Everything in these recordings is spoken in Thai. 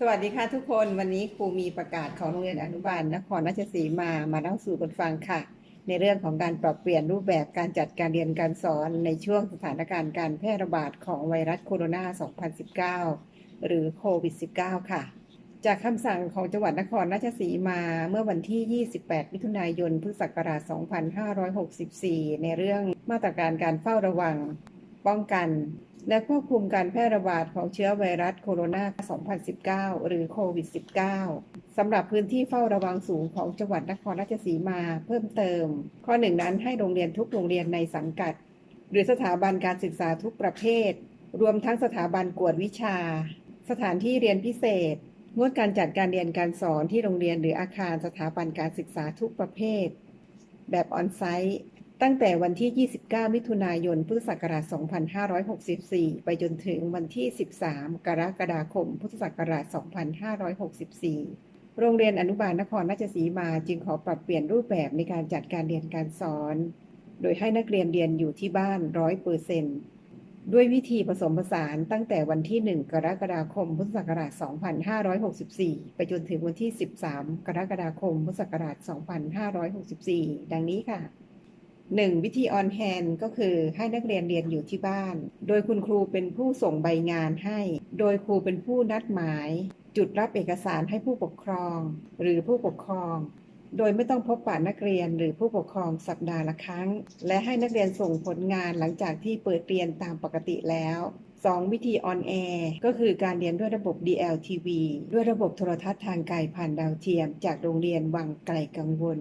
สวัสดีค่ะทุกคนวันนี้ครูมีประกาศของโรงเรียนอนุบาลนครราชสีมามาเล่าสู่กันฟังค่ะ ในเรื่องของการปรับเปลี่ยนรูปแบบการจัดการเรียนการสอนในช่วงสถานการณ์การแพร่ระบาดของไวรัสโคโรนา 2019 หรือโควิด -19 ค่ะ จากคำสั่งของจังหวัดนครราชสีมาเมื่อวันที่ 28 มิถุนายน พุทธศักราช 2564 ในเรื่องมาตรการการเฝ้าระวัง ป้องกัน และควบคุมการแพร่ระบาดของเชื้อไวรัสโคโรนา 2019 หรือโควิด -19 สำหรับพื้นที่เฝ้าระวังสูงของจังหวัดนครราชสีมาเพิ่มเติม ข้อหนึ่งนั้นให้โรงเรียนทุกโรงเรียนในสังกัด หรือสถาบันการศึกษาทุกประเภท รวมทั้งสถาบันกวดวิชา สถานที่เรียนพิเศษ งดการจัดการเรียนการสอนที่โรงเรียนหรืออาคารสถาบันการศึกษาทุกประเภท แบบออนไซต์ ตั้งแต่วันที่ 29 มิถุนายน พุทธศักราช 2564 ไปจนถึงวันที่ 13 กรกฎาคม พุทธศักราช 2564 โรงเรียนอนุบาลนครราชสีมาจึงขอปรับเปลี่ยนรูปแบบในการจัดการเรียนการสอน โดยให้นักเรียนเรียนอยู่ที่บ้าน100%ด้วยวิธีผสมผสานตั้งแต่วันที่ 1 กรกฎาคม พุทธศักราช 2564 ไปจนถึงวันที่ 13 กรกฎาคม พุทธศักราช 2564 ดังนี้ค่ะ 1. วิธีออนแฮนก็คือให้นักเรียนเรียนอยู่ที่บ้าน โดยคุณครูเป็นผู้ส่งใบงานให้ โดยครูเป็นผู้นัดหมาย จุดรับเอกสารให้ผู้ปกครอง หรือผู้ปกครอง โดยไม่ต้องพบปะนักเรียนหรือผู้ปกครองสัปดาห์ละครั้ง และให้นักเรียนส่งผลงานหลังจากที่เปิดเรียนตามปกติแล้ว 2. วิธีออนแอร์ก็คือการเรียนด้วยระบบ DLTV ด้วยระบบโทรทัศน์ทางไกลผ่านดาวเทียม จากโรงเรียนวังไกลกังวล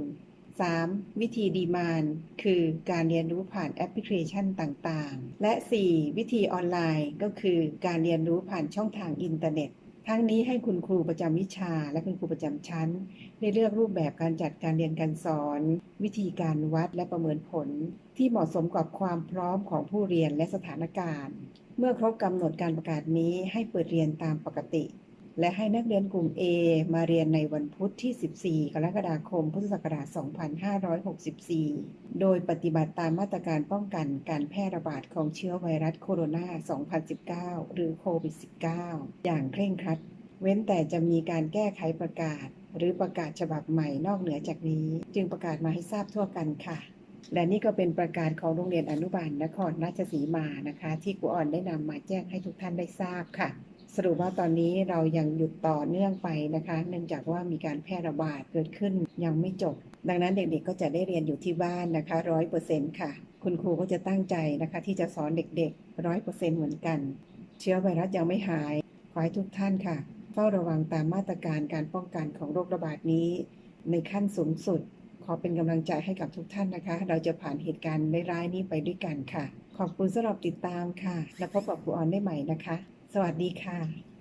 3. วิธีดีมานคือการเรียนรู้ผ่านแอปพลิเคชันต่างๆ และ 4. วิธีออนไลน์ก็คือการเรียนรู้ผ่านช่องทางอินเทอร์เน็ต ทั้งนี้ให้คุณครูประจำวิชาและคุณครูประจำชั้น ได้เลือกรูปแบบการจัดการเรียนการสอน วิธีการวัดและประเมินผล ที่เหมาะสมกับความพร้อมของผู้เรียนและสถานการณ์ เมื่อครบกำหนดการประกาศนี้ให้เปิดเรียนตามปกติ และให้นักเรียนกลุ่ม A มาเรียนในวันพุธที่ 14 กรกฎาคม พุทธศักราช 2564 โดยปฏิบัติตามมาตรการป้องกันการแพร่ระบาดของเชื้อไวรัสโคโรนา 2019 หรือโควิด -19 อย่างเคร่งครัด เว้นแต่จะมีการแก้ไขประกาศ หรือประกาศฉบับใหม่นอกเหนือจากนี้ จึงประกาศมาให้ทราบทั่วกันค่ะ และนี่ก็เป็นประกาศของโรงเรียนอนุบาลนครราชสีมานะคะ ที่ครูอ่อนได้นำมาแจ้งให้ทุกท่านได้ทราบค่ะ สรุปว่าตอนนี้เรายังหยุดต่อเนื่องไปนะคะ เนื่องจากว่ามีการแพร่ระบาดเกิดขึ้นยังไม่จบ ดังนั้นเด็กๆก็จะได้เรียนอยู่ที่บ้านนะคะร้อยเปอร์เซ็นต์ค่ะ คุณครูก็จะตั้งใจนะคะ ที่จะสอนเด็กๆร้อยเปอร์เซ็นต์เหมือนกัน เชื้อไวรัสยังไม่หายขอให้ทุกท่านค่ะเฝ้าระวังตามมาตรการการป้องกันของโรคระบาดนี้ ในขั้นสูงสุด ขอเป็นกำลังใจให้กับทุกท่านนะคะ เราจะผ่านเหตุการณ์ร้ายๆนี้ไปด้วยกันค่ะ ขอบคุณสำหรับติดตามค่ะ แล้วพบกับครูออนได้ใหม่นะคะ สวัสดีค่ะ